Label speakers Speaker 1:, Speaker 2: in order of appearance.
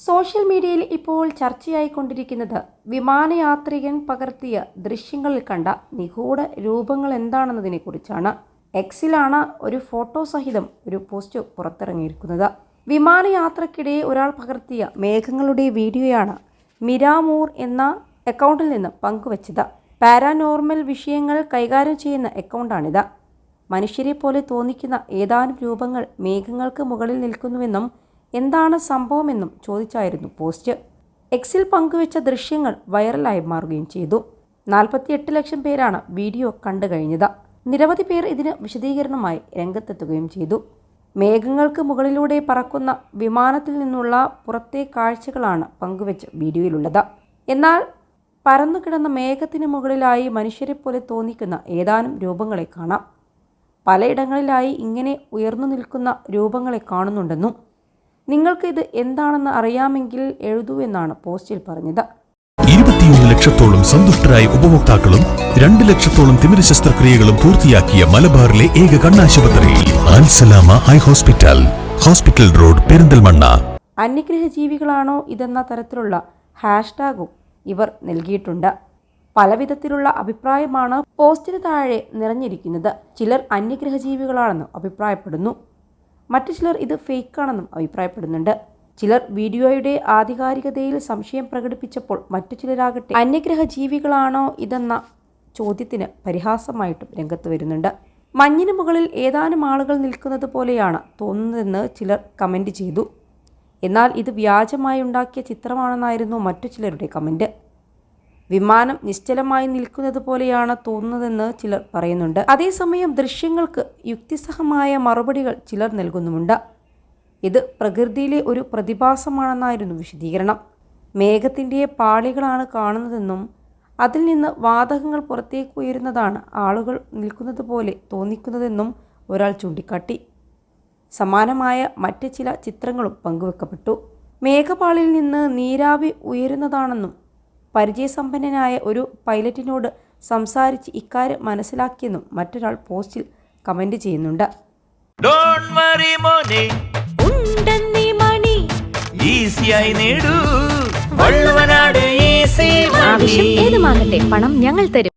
Speaker 1: Social മീഡിയയിൽ ഇപ്പോൾ ചർച്ചയായിക്കൊണ്ടിരിക്കുന്നത് വിമാനയാത്രികൻ പകർത്തിയ ദൃശ്യങ്ങളിൽ കണ്ട നിഗൂഢ രൂപങ്ങൾ എന്താണെന്നതിനെക്കുറിച്ചാണ് എക്സിലാണ് ഒരു ഫോട്ടോ സഹിതം ഒരു പോസ്റ്റ് പുറത്തിറങ്ങിയിരിക്കുന്നത്. വിമാനയാത്രക്കിടെ ഒരാൾ പകർത്തിയ മേഘങ്ങളുടെ വീഡിയോയാണ് മിരാമൂർ എന്ന അക്കൗണ്ടിൽ നിന്ന് പങ്കുവച്ചത്. പാരാനോർമൽ വിഷയങ്ങൾ കൈകാര്യം ചെയ്യുന്ന അക്കൗണ്ടാണിത്. മനുഷ്യരെ പോലെ തോന്നിക്കുന്ന ഏതാനും രൂപങ്ങൾ മേഘങ്ങൾക്ക് മുകളിൽ നിൽക്കുന്നുവെന്നും എന്താണ് സംഭവമെന്നും ചോദിച്ചായിരുന്നു പോസ്റ്റ്. എക്സിൽ പങ്കുവച്ച ദൃശ്യങ്ങൾ വൈറലായി മാറുകയും ചെയ്തു. നാൽപ്പത്തിയെട്ട് ലക്ഷം പേരാണ് വീഡിയോ കണ്ടു കഴിഞ്ഞത്. നിരവധി പേർ ഇതിന് വിശദീകരണമായി രംഗത്തെത്തുകയും ചെയ്തു. മേഘങ്ങൾക്ക് മുകളിലൂടെ പറക്കുന്ന വിമാനത്തിൽ നിന്നുള്ള പുറത്തെ കാഴ്ചകളാണ് പങ്കുവച്ച വീഡിയോയിലുള്ളത്. എന്നാൽ പരന്നുകിടന്ന മേഘത്തിന് മുകളിലായി മനുഷ്യരെ പോലെ തോന്നിക്കുന്ന ഏതാനും രൂപങ്ങളെ കാണാം. പലയിടങ്ങളിലായി ഇങ്ങനെ ഉയർന്നു നിൽക്കുന്ന രൂപങ്ങളെ കാണുന്നുണ്ടെന്നും നിങ്ങൾക്ക് ഇത് എന്താണെന്ന് അറിയാമെങ്കിൽ എഴുതൂ എന്നാണ് പോസ്റ്റിൽ പറഞ്ഞത്.
Speaker 2: ഇരുപത്തിയൊന്ന് ലക്ഷത്തോളം സന്തുഷ്ടരായ ഉപഭോക്താക്കളും രണ്ട് ലക്ഷത്തോളം തിമിര ശസ്ത്രക്രിയകളും പൂർത്തിയാക്കിയ മലബാറിലെ ഏക കണ്ണാശുപത്രി high hospital hospital road Perinthalmanna.
Speaker 1: അന്യഗ്രഹ ജീവികളാണോ ഇതെന്ന തരത്തിലുള്ള ഹാഷ്ടാഗും ഇവർ നൽകിയിട്ടുണ്ട്. പലവിധത്തിലുള്ള അഭിപ്രായമാണ് പോസ്റ്റിന് താഴെ നിറഞ്ഞിരിക്കുന്നത്. ചിലർ അന്യഗ്രഹ ജീവികളാണെന്ന് അഭിപ്രായപ്പെടുന്നു. മറ്റു ചിലർ ഇത് ഫേക്കാണെന്നും അഭിപ്രായപ്പെടുന്നുണ്ട്. ചിലർ വീഡിയോയുടെ ആധികാരികതയിൽ സംശയം പ്രകടിപ്പിച്ചപ്പോൾ മറ്റു ചിലരാകട്ടെ അന്യഗ്രഹ ജീവികളാണോ ഇതെന്ന ചോദ്യത്തിന് പരിഹാസമായിട്ടും രംഗത്ത് വരുന്നുണ്ട്. മഞ്ഞിന് മുകളിൽ ഏതാനും ആളുകൾ നിൽക്കുന്നത് പോലെയാണ് തോന്നുന്നതെന്ന് ചിലർ കമന്റ് ചെയ്തു. എന്നാൽ ഇത് വ്യാജമായി ഉണ്ടാക്കിയ ചിത്രമാണെന്നായിരുന്നു മറ്റു ചിലരുടെ കമന്റ്. വിമാനം നിശ്ചലമായി നിൽക്കുന്നത് പോലെയാണ് തോന്നുന്നതെന്ന് ചിലർ പറയുന്നുണ്ട്. അതേസമയം ദൃശ്യങ്ങൾക്ക് യുക്തിസഹമായ മറുപടികൾ ചിലർ നൽകുന്നുമുണ്ട്. ഇത് പ്രകൃതിയിലെ ഒരു പ്രതിഭാസമാണെന്നായിരുന്നു വിശദീകരണം. മേഘത്തിന്റെ പാളികളാണ് കാണുന്നതെന്നും അതിൽ നിന്ന് വാതകങ്ങൾ പുറത്തേക്ക് ഉയരുന്നതാണ് ആളുകൾ നിൽക്കുന്നത് പോലെ തോന്നിക്കുന്നതെന്നും ഒരാൾ ചൂണ്ടിക്കാട്ടി. സമാനമായ മറ്റ് ചില ചിത്രങ്ങളും പങ്കുവെക്കപ്പെട്ടു. മേഘപാളിയിൽ നിന്ന് നീരാവി ഉയരുന്നതാണെന്നും പരിചയസമ്പന്നനായ ഒരു പൈലറ്റിനോട് സംസാരിച്ച് ഇക്കാര്യം മനസ്സിലാക്കിയെന്നും മറ്റൊരാൾ പോസ്റ്റിൽ കമന്റ് ചെയ്യുന്നുണ്ട്.
Speaker 3: ഡോണ്ട് വറി മോനെ.
Speaker 4: ഉണ്ടെന്നീ മണി.
Speaker 3: ഈസിയായി നേടൂ. വള്ളുവനാട് ഈസി
Speaker 4: ആവശ്യം ഏതുമാകട്ടെ പണം ഞങ്ങൾ തരും.